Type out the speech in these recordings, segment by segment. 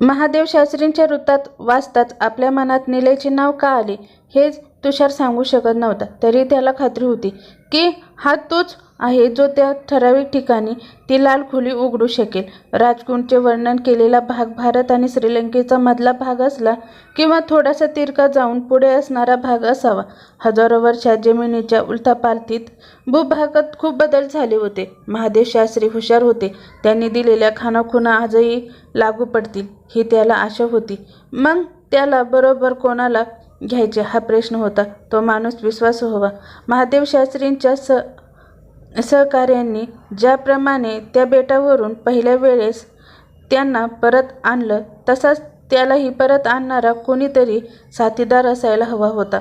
महादेव शास्त्रींच्या वृत्तात वाचताच आपल्या मनात निलयचे नाव का आले हेच तुषार सांगू शकत नव्हता. तरी त्याला खात्री होती की हा तोच आहे जो त्या ठराविक ठिकाणी ती लाल खोली उघडू शकेल. राजकुंडचे वर्णन केलेला भाग भारत आणि श्रीलंकेचा मधला भाग असला किंवा थोडासा तिरका जाऊन पुढे असणारा भाग असावा. हजारो वर्षात जमिनीच्या उलथापालथीत भूभागात खूप बदल झाले होते. महादेव शास्त्री हुशार होते. त्यांनी दिलेल्या खानाखुणा आजही लागू पडतील ही त्याला आशा होती. मग त्याला बरोबर कोणाला घ्यायचे? हा प्रश्न होता. तो माणूस विश्वास हवा. महादेव शास्त्रींच्या स सहकार्यांनी ज्याप्रमाणे त्या बेटावरून पहिल्या वेळेस त्यांना परत आणलं तसाच त्यालाही परत आणणारा कोणीतरी साथीदार असायला हवा होता.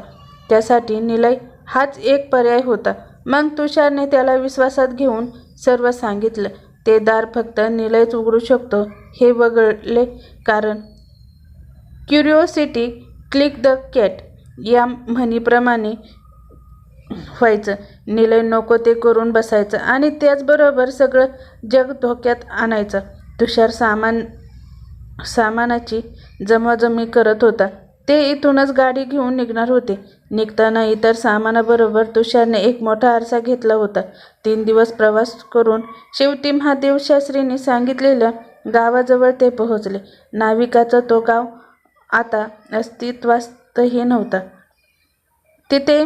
त्यासाठी निलय हाच एक पर्याय होता. मग तुषारने त्याला विश्वासात घेऊन सर्व सांगितलं. ते दार फक्त निलयच उघडू शकतो हे वगळले कारण क्युरिओसिटी क्लिक द कॅट या म्हणीप्रमाणे व्हायचं. निलय नको ते करून बसायचं आणि त्याचबरोबर सगळं जग धोक्यात आणायचं. तुषार सामान सामानाची जमाजमी करत होता. ते इथूनच गाडी घेऊन निघणार होते. निघताना इतर सामानाबरोबर तुषारने एक मोठा आरसा घेतला होता. तीन दिवस प्रवास करून शेवटी महादेव शास्त्रींनी सांगितलेल्या गावाजवळ ते पोहोचले. नाविकाचा तो गाव आता अस्तित्वातही नव्हता. तिथे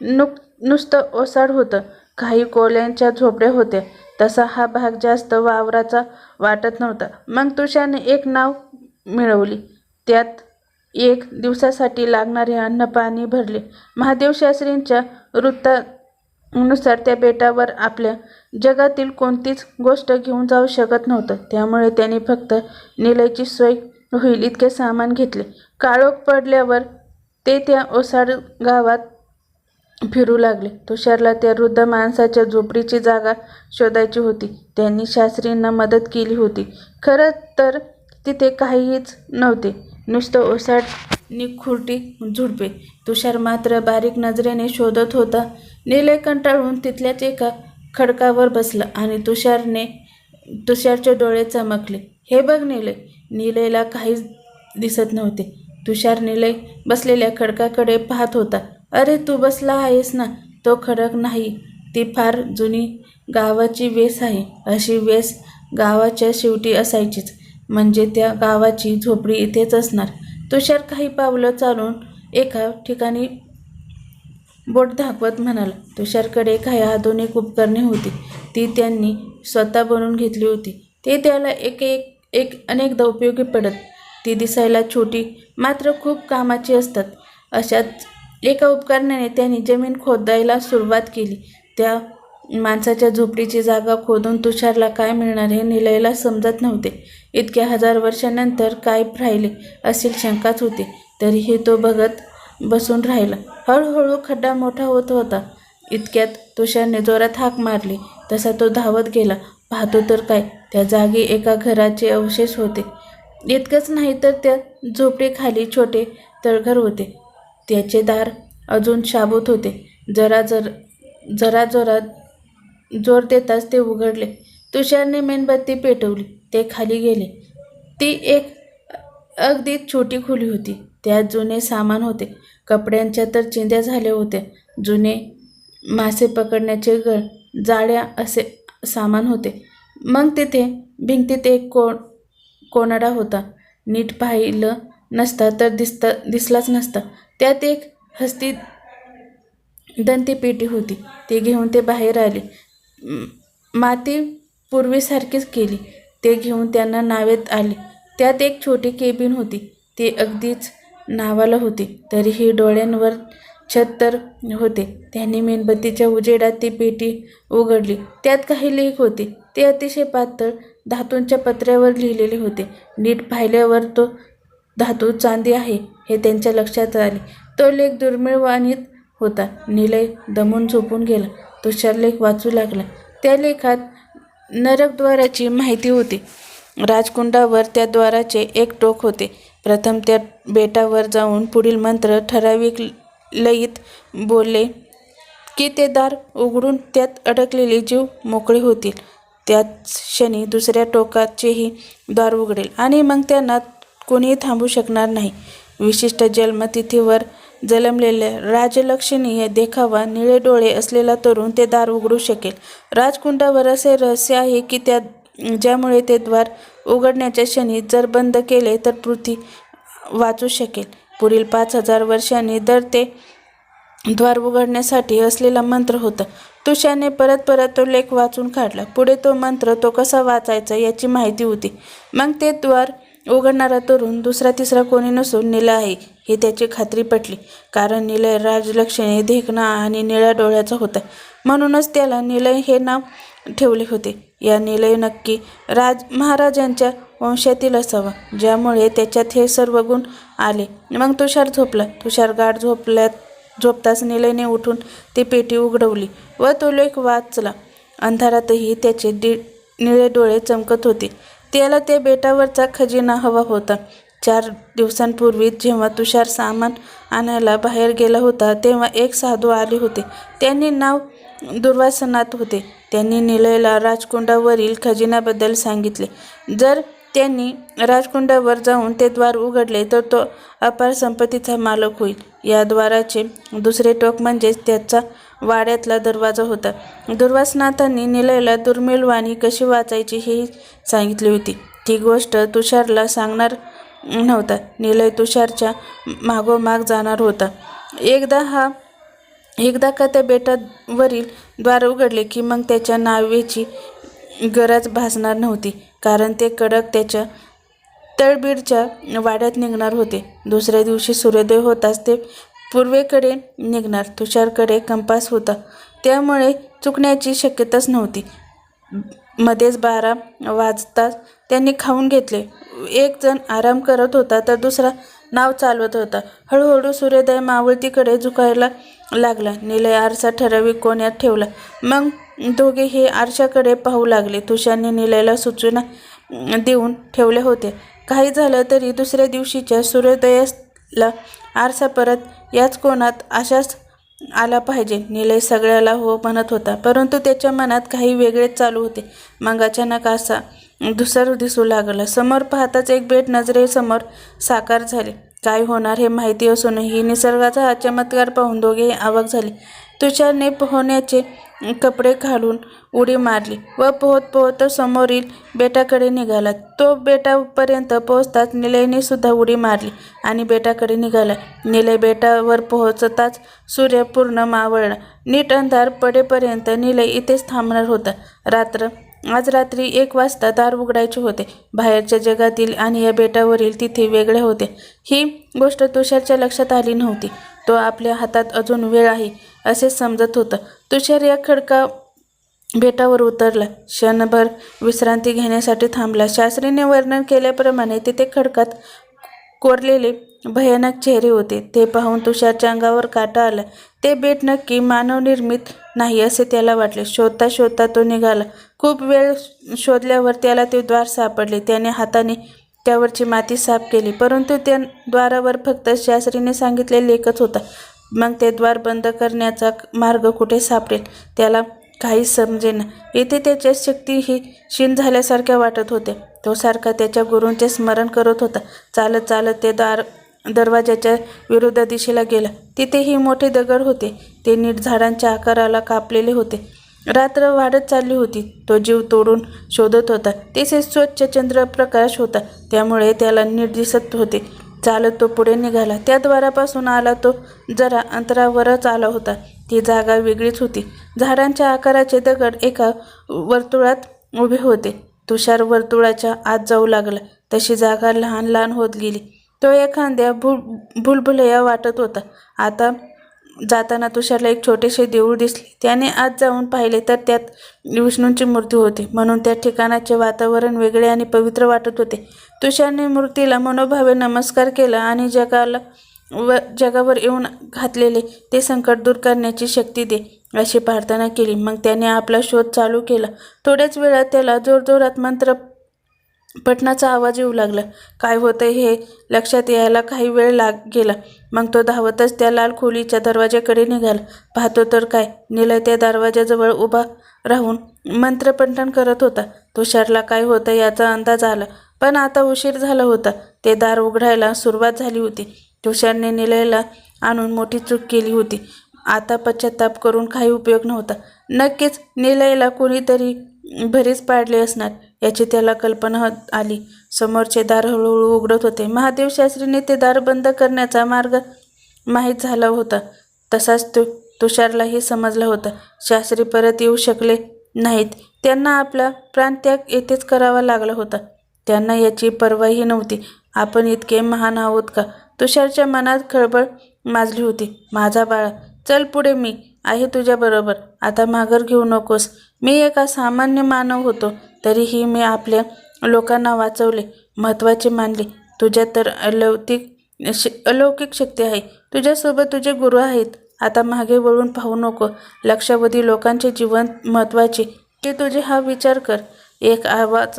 नुक नुसतं ओसाड होतं. काही कोल्यांच्या झोपड्या होत्या. तसा हा भाग जास्त वावराचा वाटत नव्हता. मग तुषारने एक नाव मिळवली. त्यात एक दिवसासाठी लागणारे अन्न पाणी भरले. महादेव शास्त्रींच्या वृत्तानुसार त्या बेटावर आपल्या जगातील कोणतीच गोष्ट घेऊन जाऊ शकत नव्हतं. त्यामुळे त्यांनी फक्त निलयची सोय होईल इतके सामान घेतले. काळोख पडल्यावर ते त्या ओसाड गावात फिरू लागले. तुषारला त्या वृद्ध माणसाच्या झोपडीची जागा शोधायची होती. त्यांनी शास्त्रींना मदत केली होती. खरं तर तिथे काहीच नव्हते. नुसतं ओसाड निखुरटी झुडपे. तुषार मात्र बारीक नजरेने शोधत होता. निलय कंटाळून तिथल्याच एका खडकावर बसला आणि तुषारने तुषारचे डोळे चमकले. हे बघ निलय निलयला काहीच दिसत नव्हते. तुषार निलय बसलेल्या खडकाकडे पाहत होता. अरे तू बसला आहेस ना? तो खडक नाही. ती फार जुनी गावाची वेस आहे. अशी वेस गावाच्या शेवटी असायचीच. म्हणजे त्या गावाची झोपडी इथेच असणार. तुषार काही पावलं चालून एका ठिकाणी बोट दाखवत म्हणाला तुषारकडे काही आधुनिक उपकरणे होती. ती त्यांनी स्वतः बनवून घेतली होती. ते त्याला एक एक एक अनेकदा उपयोगी पडत. ती दिसायला छोटी मात्र खूप कामाची असतात. अशाच एका उपकरणाने त्यांनी जमीन खोदायला सुरुवात केली. त्या माणसाच्या झोपडीची जागा खोदून तुषारला काय मिळणार हे निलयला समजत नव्हते. इतक्या हजार वर्षानंतर काय राहिले असेल शंकाच होती. तरीही तो बघत बसून राहिला. हळूहळू खड्डा मोठा होत होता. इतक्यात तुषारने जोरात हाक मारली. तसा तो धावत गेला. पाहतो तर काय त्या जागी एका घराचे अवशेष होते. इतकंच नाही तर त्या झोपडीखाली छोटे तळघर होते. त्याचे दार अजून शाबूत होते. जरा जर जरा जोरात जोर देताच ते उघडले. तुषारने मेणबत्ती पेटवली. ते खाली गेले. ती एक अगदी छोटी खोली होती. त्यात जुने सामान होते. कपड्यांच्या तर चिंध्या झाल्या होत्या. जुने मासे पकडण्याचे गळ जाळ्या असे सामान होते. मग तिथे भिंतीत एक कोण कोनाडा होता. नीट पाहिलं नसता तर दिसता दिसलाच नसता. त्यात एक हस्ती दंती पेटी होती. ती घेऊन ते बाहेर आले. माती पूर्वीसारखीच केली. ते घेऊन त्यांना नावेत आले. त्यात एक छोटी केबिन होती. ती अगदीच नावाला होती. तरीही डोळ्यांवर छत्तर होते. त्यांनी मेणबत्तीच्या उजेडात ती पेटी उघडली. त्यात काही लेख होते. ते अतिशय पातळ धातूंच्या पत्र्यावर लिहिलेले होते. नीट पाहिल्यावर तो धातू चांदी आहे हे त्यांच्या लक्षात आले. तो लेख दुर्मिळ वाणीत होता. निलय दमून झोपून गेला. तुषार लेख वाचू लागला. त्या लेखात नरकद्वाराची माहिती होती. राजकुंडावर त्या द्वाराचे एक टोक होते. प्रथम त्या बेटावर जाऊन पुढील मंत्र ठराविक लयीत बोलले की ते दार उघडून त्यात अडकलेले जीव मोकळे होतील. त्याच क्षणी दुसऱ्या टोकाचेही द्वार उघडेल आणि मग त्यांना कोणीही थांबू शकणार नाही. विशिष्ट जन्मतिथीवर जन्मलेल्या राजलक्षणीय देखावा निळे डोळे असलेला तरुण ते दार उघडू शकेल. राजकुंडावर असे रहस्य आहे की त्या ज्यामुळे ते द्वार उघडण्याच्या क्षणी जर बंद केले तर पृथ्वी वाचू शकेल. पुढील पाच हजार वर्षांनी दर ते द्वार उघडण्यासाठी असलेला मंत्र होता. तुषाने परत परत तो लेख वाचून काढला. पुढे तो मंत्र तो कसा वाचायचा याची माहिती होती. मग ते द्वार उघडणारा तरुण दुसरा तिसरा कोणी नसून निला आहे ही त्याची खात्री पटली. कारण निलय राजलक्ष्मी देखणा आणि निळ्या डोळ्याचा होता. म्हणूनच त्याला निलय हे नाव ठेवले होते. या निलय नक्की राज महाराजांच्या वंशातील असावा ज्यामुळे त्याच्यात हे सर्व गुण आले. मग तुषार झोपला. तुषार गाठ झोपल्यात झोपताच निलयने उठून ती पेटी उघडवली व तो लेख वाचला. अंधारातही त्याचे दि निळे डोळे चमकत होते. त्याला त्या बेटावरचा खजिना हवा होता. चार दिवसांपूर्वी जेव्हा तुषार सामान आणायला बाहेर गेला होता तेव्हा एक साधू आले होते. त्यांनी नाव दुर्वासनात होते. त्यांनी निलयला राजकुंडावरील खजिन्याबद्दल सांगितले. जर त्यांनी राजकुंडावर जाऊन ते द्वार उघडले तर तो अपार संपत्तीचा मालक होईल. या द्वाराचे दुसरे टोक म्हणजेच त्याचा वाड्यातला दरवाजा होता. दुर्वासनाथांनी निलयला दुर्मिळ वाणी कशी वाचायची हे सांगितली होती. ती गोष्ट तुषारला सांगणार नव्हता. निलय तुषारच्या मागोमाग जाणार होता. एकदा हा एकदा का त्या बेटावरील द्वार उघडले की मग त्याच्या नावेची गरज भासणार नव्हती कारण ते कडक त्याच्या तळबीडच्या वाड्यात निघणार होते. दुसऱ्या दिवशी सूर्योदय होताच ते पूर्वेकडे निघणार तुषारकडे कंपास होता. त्यामुळे चुकण्याची शक्यताच नव्हती. मध्येच बारा वाजताच त्यांनी खाऊन घेतले. एक जण आराम करत होता तर दुसरा नाव चालवत होता. हळूहळू सूर्योदय मावळतीकडे झुकायला लागला. निलय आरसा ठराविक कोण्यात ठेवला. मग दोघे हे आरशाकडे पाहू लागले. तुषारने निलयला सूचना देऊन ठेवले होते काही झालं तरी दुसऱ्या दिवशीच्या सूर्योदयाला आरसा परत याच कोणात अशाच आला पाहिजे. निलय सगळ्याला हो म्हणत होता. परंतु त्याच्या मनात काही वेगळेच चालू होते. मग अचानक असा दुसर दिसू लागला. समोर पाहताच एक बेट नजरेसमोर साकार झाले. काय होणार हे माहिती असूनही निसर्गाचा हा चमत्कार पाहून दोघेही आवक झाले. तुषारने पोहण्याचे कपडे घालून उडी मारली व पोहत पोहत समोरील बेटाकडे निघाला. तो बेटापर्यंत पोहोचताच निलयने सुद्धा उडी मारली आणि बेटाकडे निघाला. निलय बेटावर पोहोचताच सूर्य पूर्ण मावळला. नीट अंधार पडेपर्यंत निलय इथेच थांबणार होता. रात्र आज रात्री एक वाजता दार उघडायचे होते. बाहेरच्या जगातील आणि या बेटावरील तिथे वेगळे होते. ही गोष्ट तुषारच्या लक्षात आली नव्हती. तो आपल्या हातात अजून वेळ आहे. असे समजत होतं. तुषार या खडका बेटावर उतरला. क्षणभर विश्रांती घेण्यासाठी थांबला. शास्त्रीने वर्णन केल्याप्रमाणे तिथे खडकात कोरलेले भयानक चेहरे होते. ते पाहून तुषारच्या अंगावर काटा आला. ते बेट नक्की मानवनिर्मित नाही असे त्याला वाटले. शोधता शोधता तो निघाला. खूप वेळ शोधल्यावर त्याला ते द्वार सापडले. त्याने हाताने त्यावरची माती साफ केली. परंतु त्या द्वारावर फक्त शास्त्रीने सांगितलेले लेखच होता. मग ते द्वार बंद करण्याचा मार्ग कुठे सापडेल त्याला काहीच समजेना. येथे त्याच्या शक्ती ही क्षीण झाल्यासारख्या वाटत होते. तो सारखा त्याच्या गुरूंचे स्मरण करत होता. चालत चालत ते दार दरवाजाच्या विरुद्ध दिशेला गेला. तिथेही मोठे दगड होते. ते नीट झाडांच्या आकाराला कापलेले होते. रात्र वाढत चालली होती. तो जीव तोडून शोधत होता. तेथे स्वच्छ चंद्रप्रकाश होता. त्यामुळे त्याला नीट दिसत होते. चालत तो पुढे निघाला. त्या द्वारापासून आला तो जरा अंतरावरच आला होता. ती जागा वेगळीच होती. झाडांच्या आकाराचे दगड एका वर्तुळात उभे होते. तुषार वर्तुळाच्या आत जाऊ लागला. तशी जागा लहान लहान होत गेली. तो एखाद्या भुल भुलभुलया वाटत होता. आता जाताना तुषारला एक छोटेसे देऊळ दिसले. त्याने आत जाऊन पाहिले तर त्यात विष्णूंची मूर्ती होती. म्हणून त्या ठिकाणाचे वातावरण वेगळे आणि पवित्र वाटत होते. तुषारने मूर्तीला मनोभावे नमस्कार केला आणि जगाला व जगावर येऊन घातलेले ते संकट दूर करण्याची शक्ती दे अशी प्रार्थना केली. मग त्याने आपला शोध चालू केला. थोड्याच वेळात त्याला जोरजोरात मंत्र पटनाचा आवाज येऊ लागला. काय होतं हे? लक्षात यायला काही वेळ लाग गेला. मग तो धावतच त्या लाल खोलीच्या दरवाज्याकडे निघाला. पाहतो तर काय? निलय त्या दरवाजाजवळ उभा राहून मंत्रपंठन करत होता. तुषारला काय होतं याचा अंदाज आला. पण आता उशीर झाला होता. ते दार उघडायला सुरुवात झाली होती. तुषारने निलयला आणून मोठी चूक केली होती. आता पश्चाताप करून काही उपयोग नव्हता. नक्कीच निलयला कोणीतरी भरीच पाडले असणार. याची त्याला कल्पना आली. समोरचे दार हळूहळू उघडत होते. महादेव शास्त्रीने ते दार बंद करण्याचा मार्ग माहीत झाला होता. तसाच तु तुषारलाही समजला होता. शास्त्री परत येऊ शकले नाहीत. त्यांना आपला प्राणत्याग येथेच करावा लागला होता. त्यांना याची पर्वाही नव्हती. आपण इतके महान आहोत का? तुषारच्या मनात खळबळ माजली होती. माझा बाळा चल पुढे मी. आहे तुझ्याबरोबर आता माघार घेऊ नकोस. मी एका सामान्य मानव होतो. तरीही मी आपल्या लोकांना वाचवले महत्त्वाचे मानले. तुझ्या तर अलौकिक श अलौकिक शक्ती आहे. तुझ्यासोबत तुझे गुरु आहेत. आता मागे वळून पाहू नको. लक्षावधी लोकांचे जीवन महत्त्वाचे. की तुझे हा विचार कर. एक आवाज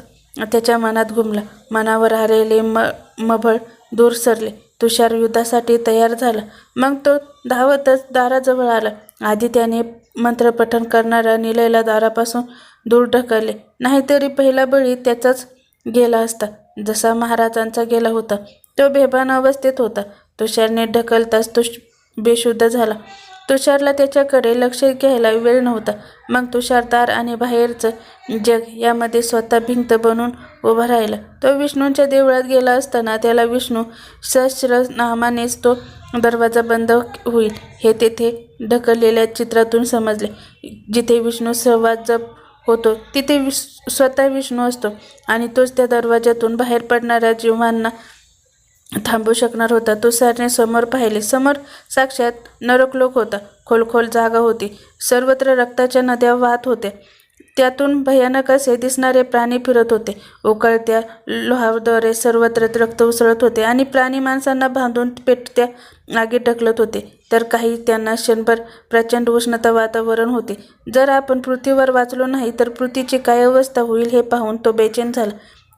त्याच्या मनात घुमला. मनावर आलेले म मभळ दूर सरले. तुषार युद्धासाठी तयार झाला. मग तो धावतच दाराजवळ आला. आधी त्याने मंत्रपठण करणाऱ्या निलयला दारापासून दूर ढकलले. नाहीतरी पहिला बळी त्याचाच गेला असता. जसा महाराजांचा गेला होता तो बेभान अवस्थेत होता. तुषारने ढकलताच तो बेशुद्ध झाला. तुषारला त्याच्याकडे लक्ष घ्यायला वेळ नव्हता. मग तुषारदार आणि बाहेरचं जग यामध्ये स्वतः भिंत बनून उभा राहिला. तो विष्णूंच्या देवळात गेला असताना त्याला विष्णू सहस्र नामानेच तो दरवाजा बंद होईल हे तेथे ढकललेल्या चित्रातून समजले. जिथे विष्णू संवाद जप होतो तिथे विश स्वतः विष्णू असतो आणि तोच त्या दरवाजातून बाहेर पडणाऱ्या जीवांना थांबू शकणार होता. तुषारने समोर पाहिले. समोर साक्षात नरकलोक होता. खोलखोल जागा होती. सर्वत्र रक्ताच्या नद्या वाहत होत्या. त्यातून भयानक असे दिसणारे प्राणी फिरत होते. उकळत्या लोहाद्वारे सर्वत्र रक्त उसळत होते आणि प्राणी माणसांना बांधून पेटत्या आगीत ढकलत होते. तर काही त्यांना क्षणभर प्रचंड उष्णता वातावरण होते. जर आपण पृथ्वीवर वाचलो नाही तर पृथ्वीची काय अवस्था होईल हे पाहून तो बेचैन झाला.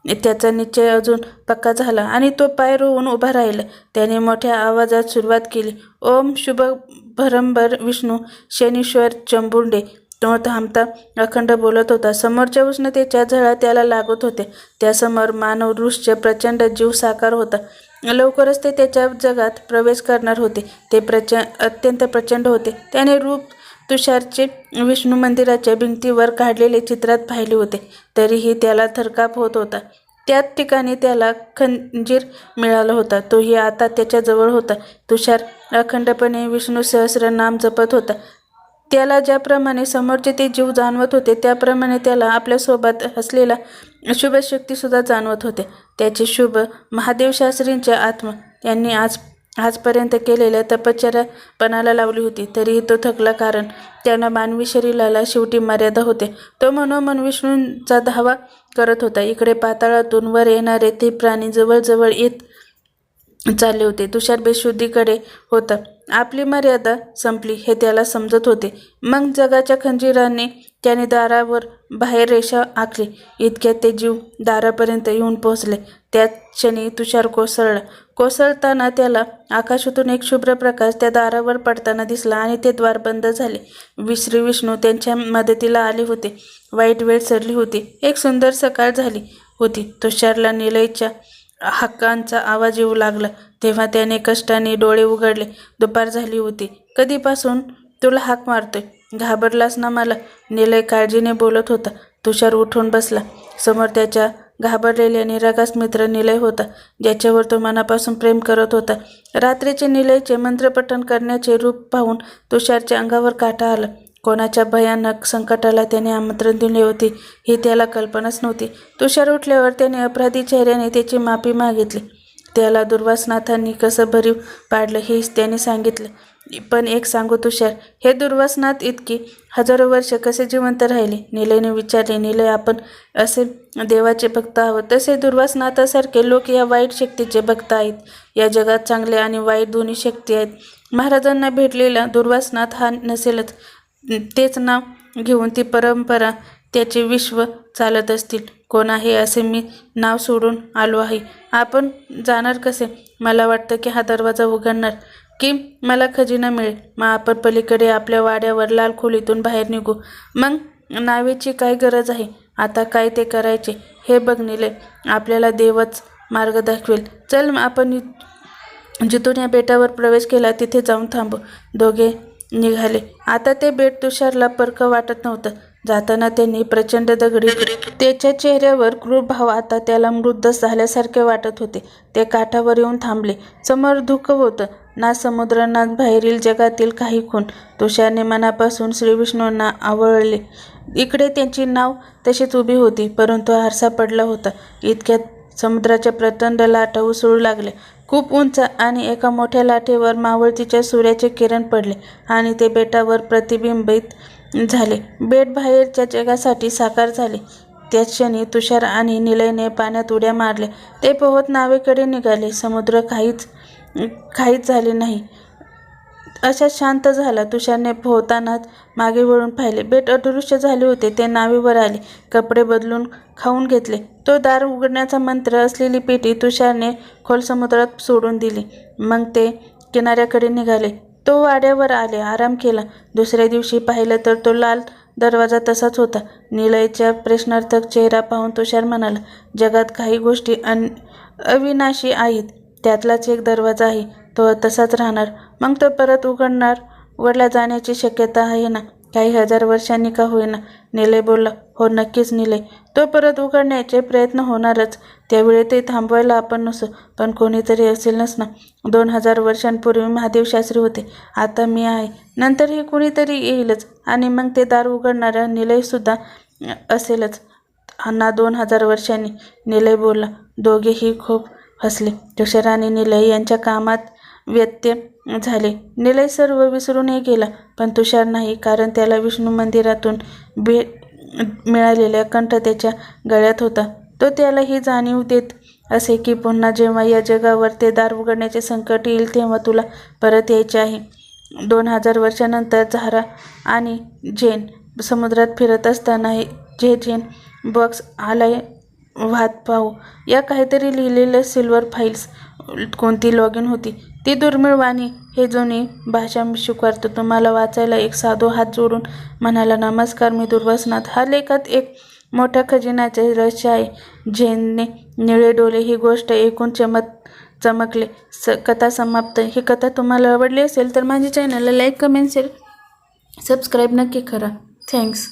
त्याचा निश्चय अजून पक्का झाला आणि तो पाय रोवून उभा राहिला. त्याने मोठ्या आवाजात सुरुवात केली. ओम शुभ भरंबर विष्णू शनीश्वर चंबुंडे तो थांबता अखंड बोलत होता. समोरच्या उष्णतेच्या झळा त्याला लागत होते त्यासमोर मानव ऋषचे प्रचंड जीव साकार होता. लवकरच ते त्याच्या जगात प्रवेश करणार होते. ते प्रच अत्यंत प्रचंड होते. त्याने रूप तुषारचे विष्णू मंदिराच्या भिंतीवर काढलेले चित्रात पाहिले होते. तरीही त्याला थरकाप होत होता. त्याच ठिकाणी त्याला खंजीर मिळाला होता. तोही आता त्याच्याजवळ होता. तुषार अखंडपणे विष्णू सहस्र नाम जपत होता. त्याला ज्याप्रमाणे समोरचे ते जीव जाणवत होते त्याप्रमाणे त्याला आपल्यासोबत असलेला शुभशक्तीसुद्धा जाणवत होते. त्याचे शुभ महादेव शास्त्रींचे आत्मा यांनी आज आजपर्यंत केलेल्या तपश्चर्या पणाला लावली होती. तरीही तो थकला कारण त्यानं मानवी शरीराला शेवटी मर्यादा होते. तो मनोमन विष्णूंचा धावा करत होता. इकडे पाताळातून वर येणारे ते प्राणी जवळजवळ येत चालले होते. तुषार बेशुद्धीकडे होता. आपली मर्यादा संपली हे त्याला समजत होते. मग जगाच्या खंजीराने त्याने दारावर बाहेर रेषा आखली. इतक्यात ते जीव दारापर्यंत येऊन पोहोचले. त्याच क्षणी तुषार कोसळला. कोसळताना त्याला आकाशातून एक शुभ्र प्रकाश त्या दारावर पडताना दिसला आणि ते द्वार बंद झाले. विश्री विष्णू त्यांच्या मदतीला आले होते. वाईट वेळ सरली होती. एक सुंदर सकाळ झाली होती. तुषारला निलयच्या हक्कांचा आवाज येऊ लागला. तेव्हा त्याने कष्टाने डोळे उघडले. दुपार झाली होती. कधीपासून? तुला हाक मारतोय. घाबरलास ना मला? निलय काळजीने बोलत होता. तुषार उठून बसला. समोर त्याच्या घाबरलेल्या निरागस मित्र निलय होता ज्याच्यावर तो मनापासून प्रेम करत होता. रात्रीचे निलयचे मंत्रपठण करण्याचे रूप पाहून तुषारच्या अंगावर काटा आला. कोणाच्या भयानक संकटाला त्याने आमंत्रण दिले होते ही त्याला कल्पनाच नव्हती. तुषार उठल्यावर त्याने अपराधी चेहऱ्याने त्याची माफी मागितली. त्याला दुर्वासनाथांनी कसं भरीव पाडलं हेच त्याने सांगितलं. पण एक सांगू तुषार हे दुर्वासनाथ इतकी हजारो वर्ष कसे जिवंत राहिले? निलयने विचारले निलय आपण असे देवाचे भक्त आहोत. तसे दुर्वासनाथासारखे लोक या वाईट शक्तीचे भक्त आहेत. या जगात चांगले आणि वाईट दोन्ही शक्ती आहेत. महाराजांना भेटलेला दुर्वासनाथ हा नसेलच. तेच नाव घेऊन ती परंपरा त्याचे विश्व चालत असतील. कोण आहे असे मी नाव सोडून आलो आहे. आपण जाणार कसे? मला वाटतं की हा दरवाजा उघडणार. की मला खजिना मिळेल. मग आपण पलीकडे आपल्या वाड्यावर लाल खोलीतून बाहेर निघू. मग नावेची काय गरज आहे? आता काय ते करायचे? हे बघणिले आपल्याला देवच मार्ग दाखवेल. चल आपण जिथून या बेटावर प्रवेश केला तिथे जाऊन थांबू. दोघे निघाले. आता ते बेट तुषारला परक वाटत नव्हतं. जाताना त्यांनी प्रचंड दगडी त्याच्या चेहऱ्यावर क्रूर भाव आता त्याला मृद्ध झाल्यासारखे वाटत होते. ते काठावर येऊन थांबले. समोर धुकं होतं. ना समुद्र ना बाहेरील जगातील काही खूण तुषारने मनापासून श्रीविष्णूंना आवळले. इकडे त्यांची नाव तशीच उभी होती परंतु आरसा पडला होता. इतक्यात समुद्राच्या प्रचंड लाटा उसळू लागल्या. खूप उंच आणि एका मोठ्या लाटेवर मावळतीच्या सूर्याचे किरण पडले आणि ते बेटावर प्रतिबिंबित झाले. बेट बाहेरच्या जगासाठी साकार झाले. त्याच क्षणी तुषार आणि निलयने पाण्यात उड्या मारल्या. ते पोहत नावेकडे निघाले. समुद्र काहीच काहीच झाले नाही. अशा शांत झाला. तुषारने पोहतानाच मागे वळून पाहिले. बेट अदृश्य झाले होते. ते नावेवर आले. कपडे बदलून खाऊन घेतले. तो दार उघडण्याचा मंत्र असलेली पेटी तुषारने खोल समुद्रात सोडून दिली. मग ते किनाऱ्याकडे निघाले. तो वाड्यावर आले. आराम केला. दुसऱ्या दिवशी पाहिलं तर तो लाल दरवाजा तसाच होता. निलयच्या प्रश्नार्थक चेहरा पाहून तुषार म्हणाला जगात काही गोष्टी अन अविनाशी आहेत. त्यातलाच एक दरवाजा आहे. तो तसाच राहणार. मग तो परत उघडणार. उघडला जाण्याची शक्यता आहे ना? काही हजार वर्षांनी का होईना? निलय बोलला हो नक्कीच निलय तो परत उघडण्याचे प्रयत्न होणारच. त्यावेळी ते थांबवायला आपण नसू पण कोणीतरी असेलच ना. दोन हजार वर्षांपूर्वी महादेव शास्त्री होते. आता मी आहे. नंतरही कुणीतरी येईलच. आणि मग ते दार उघडणारा निलयसुद्धा असेलच. ना दोन हजार वर्षांनी. निलय बोलला. दोघेही खूप हसले. तुषार आणि निलय यांच्या कामात व्यत्यय झाले. निलय सर्व विसरूनही गेला पण तुषार नाही कारण त्याला विष्णू मंदिरातून भेट मिळालेल्या कंठ त्याच्या गळ्यात होता. तो त्याला ही जाणीव देत असे की पुन्हा जेव्हा या जगावर ते दार उघडण्याचे संकट येईल तेव्हा तुला परत यायचे आहे. दोन हजार वर्षानंतर झारा आणि जेन समुद्रात फिरत असताना जे जेन बॉक्स आलाय वाहत पाहू. या काहीतरी लिहिलेलं सिल्वर फाईल्स कोणती लॉग इन होती? ती दुर्मिळ वाणी हे जुनी भाषा मी स्वीकारतो तुम्हाला वाचायला एक साधो हात जोडून म्हणाला नमस्कार मी दुर्वासनाथ हा लेखात एक मोठ्या खजिन्याचे रहस्य आहे झेनने निळे डोळे ही गोष्ट ऐकून चमत चमकले. स कथा समाप्त. ही कथा तुम्हाला आवडली असेल तर माझ्या चॅनलला लाईक कमेंट शेअर सबस्क्राईब नक्की करा. थँक्स